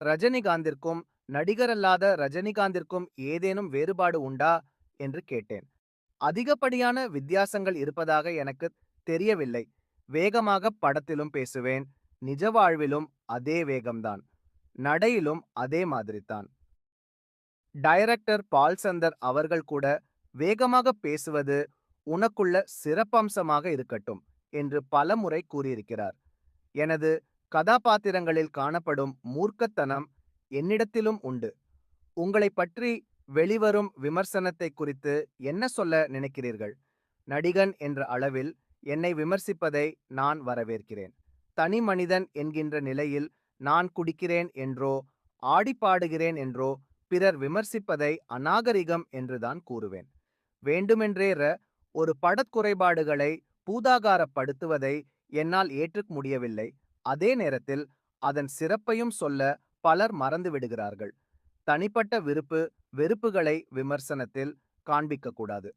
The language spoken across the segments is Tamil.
ரஜினிகாந்திற்கும் நடிகரல்லாத ரஜினிகாந்திற்கும் ஏதேனும் வேறுபாடு உண்டா? என்று கேட்டேன். அதிகப்படியான வித்தியாசங்கள் இருப்பதாக எனக்கு தெரியவில்லை. வேகமாக படத்திலும் பேசுவேன். நிஜ வாழ்விலும் அதே வேகம்தான். நடையிலும் அதே மாதிரிதான் டைரக்டர் பால்சந்தர் அவர்கள் கூட வேகமாக பேசுவது உனக்குள்ள சிறப்பம்சமாக இருக்கட்டும் என்று பலமுறை கூறியிருக்கிறார். எனது கதாபாத்திரங்களில் காணப்படும் மூர்க்கத்தனம் என்னிடத்திலும் உண்டு. உங்களைப் பற்றி வெளிவரும் விமர்சனத்தை குறித்து என்ன சொல்ல நினைக்கிறீர்கள்? நடிகன் என்ற அளவில் என்னை விமர்சிப்பதை நான் வரவேற்கிறேன். தனி மனிதன் என்கின்ற நிலையில் நான் குடிக்கிறேன் என்றோ ஆடிப்பாடுகிறேன் என்றோ பிறர் விமர்சிப்பதை அநாகரிகம் என்றுதான் கூறுவேன். வேண்டுமென்றேற ஒரு படக்குறைபாடுகளை பூதாகாரப்படுத்துவதை என்னால் ஏற்றுக் முடியவில்லை. அதே நேரத்தில் அதன் சிறப்பையும் சொல்ல பலர் மறந்து விடுகிறார்கள். தனிப்பட்ட விருப்பு வெறுப்புகளை விமர்சனத்தில் காண்பிக்கக்கூடாது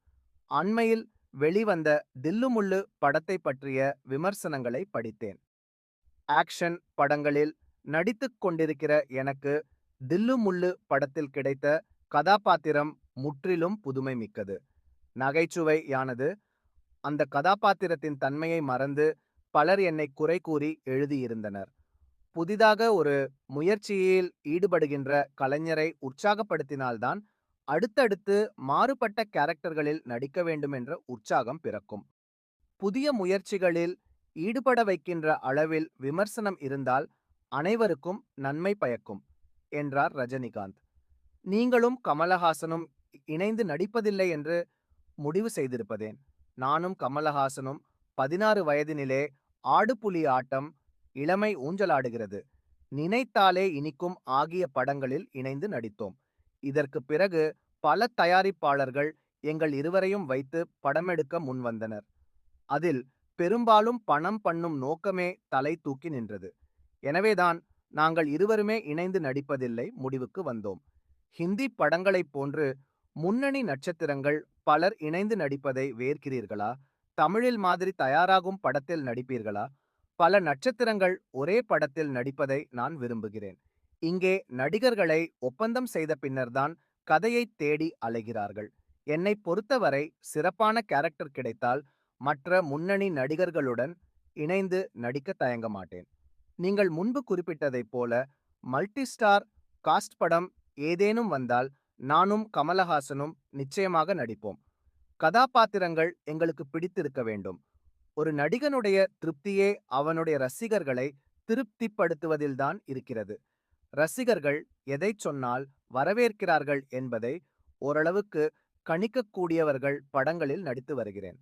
அண்மையில் வெளிவந்த தில்லுமுள்ளு படத்தை பற்றிய விமர்சனங்களை படித்தேன். ஆக்ஷன் படங்களில் நடித்துக் கொண்டிருக்கிற எனக்கு தில்லுமுள்ளு படத்தில் கிடைத்த கதாபாத்திரம் முற்றிலும் புதுமை மிக்கது. நகைச்சுவையானது. அந்த கதாபாத்திரத்தின் தன்மையை மறந்து பலர் என்னை குறை கூறி எழுதியிருந்தனர். புதிதாக ஒரு முயற்சியில் ஈடுபடுகின்ற கலைஞரை உற்சாகப்படுத்தினால்தான் அடுத்தடுத்து மாறுபட்ட கேரக்டர்களில் நடிக்க வேண்டும் என்ற உற்சாகம் பிறக்கும். புதிய முயற்சிகளில் ஈடுபட வைக்கின்ற அளவில் விமர்சனம் இருந்தால் அனைவருக்கும் நன்மை பயக்கும் என்றார் ரஜினிகாந்த். நீங்களும் கமலஹாசனும் இணைந்து நடிப்பதில்லை என்று முடிவு செய்திருப்பதேன். நானும் கமலஹாசனும் பதினாறு வயதினிலே ஆடுபுலி ஆட்டம் இளமை ஊஞ்சலாடுகிறது. நினைத்தாலே இனிக்கும் ஆகிய படங்களில் இணைந்து நடித்தோம். இதற்கு பிறகு பல தயாரிப்பாளர்கள் எங்கள் இருவரையும் வைத்து படமெடுக்க முன்வந்தனர். அதில் பெரும்பாலும் பணம் பண்ணும் நோக்கமே தலை தூக்கி நின்றது. எனவேதான் நாங்கள் இருவருமே இணைந்து நடிப்பதில்லை முடிவுக்கு வந்தோம். ஹிந்தி படங்களைப் போன்று முன்னணி நட்சத்திரங்கள் பலர் இணைந்து நடிப்பதை வேர்க்கிறீர்களா? தமிழில் மாதிரி தயாராகும் படத்தில் நடிப்பீர்களா? பல நட்சத்திரங்கள் ஒரே படத்தில் நடிப்பதை நான் விரும்புகிறேன். இங்கே நடிகர்களை ஒப்பந்தம் செய்த பின்னர்தான் கதையை தேடி அலைகிறார்கள். என்னை பொறுத்தவரை சிறப்பான கேரக்டர் கிடைத்தால் மற்ற முன்னணி நடிகர்களுடன் இணைந்து நடிக்க தயங்க மாட்டேன். நீங்கள் முன்பு குறிப்பிட்டதைப் போல மல்டி ஸ்டார் காஸ்ட் படம் ஏதேனும் வந்தால் நானும் கமலஹாசனும் நிச்சயமாக நடிப்போம். கதாபாத்திரங்கள் எங்களுக்கு பிடித்திருக்க வேண்டும். ஒரு நடிகனுடைய திருப்தியே அவனுடைய ரசிகர்களை திருப்திப்படுத்துவதில்தான் இருக்கிறது. ரசிகர்கள் எதைச் சொன்னால் வரவேற்கிறார்கள் என்பதை ஓரளவுக்கு கணிக்கக்கூடியவர்கள் படங்களில் நடித்து வருகிறேன்.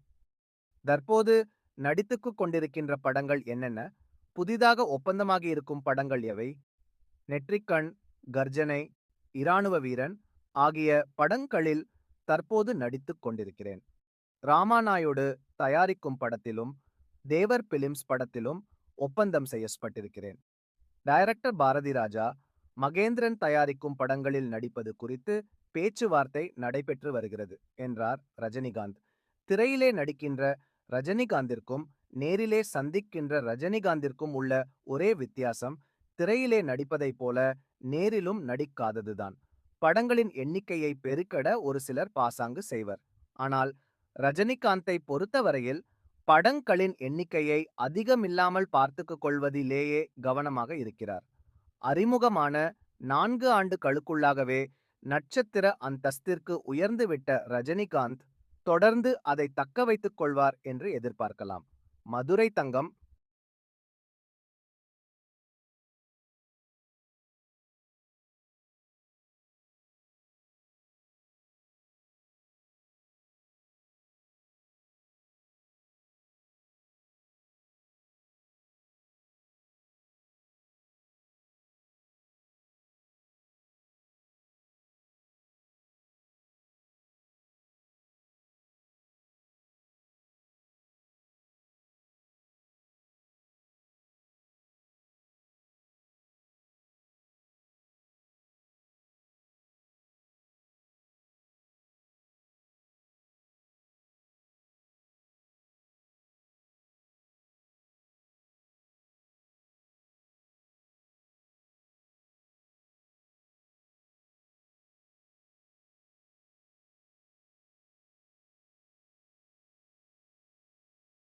தற்போது நடித்துக்கு கொண்டிருக்கின்ற படங்கள் என்னென்ன? புதிதாக ஒப்பந்தமாகி இருக்கும் படங்கள் எவை? நெற்றிக்கண் கர்ஜனை இராணுவ வீரன் ஆகிய படங்களில் தற்போது நடித்துக் கொண்டிருக்கிறேன். ராமாநாயுடு தயாரிக்கும் படத்திலும் தேவர் பிலிம்ஸ் படத்திலும் ஒப்பந்தம் செய்யப்பட்டிருக்கிறேன். டைரக்டர் பாரதி ராஜா மகேந்திரன் தயாரிக்கும் படங்களில் நடிப்பது குறித்து பேச்சுவார்த்தை நடைபெற்று வருகிறது என்றார் ரஜினிகாந்த். திரையிலே நடிக்கின்ற ரஜினிகாந்திற்கும் நேரிலே சந்திக்கின்ற ரஜினிகாந்திற்கும் உள்ள ஒரே வித்தியாசம் திரையிலே நடிப்பதைப் போல நேரிலும் நடிக்காததுதான். படங்களின் எண்ணிக்கையை பெருக்கட ஒரு சிலர் பாசாங்கு செய்வர். ஆனால் ரஜினிகாந்தை பொறுத்தவரையில் படங்களின் எண்ணிக்கையை அதிகமில்லாமல் பார்த்துக்கு கொள்வதிலேயே கவனமாக இருக்கிறார். அறிமுகமான நான்கு ஆண்டு கழுக்குள்ளாகவே நட்சத்திர அந்தஸ்திற்கு உயர்ந்துவிட்ட ரஜினிகாந்த் தொடர்ந்து அதை தக்க வைத்துக் கொள்வார் என்று எதிர்பார்க்கலாம். மதுரை தங்கம்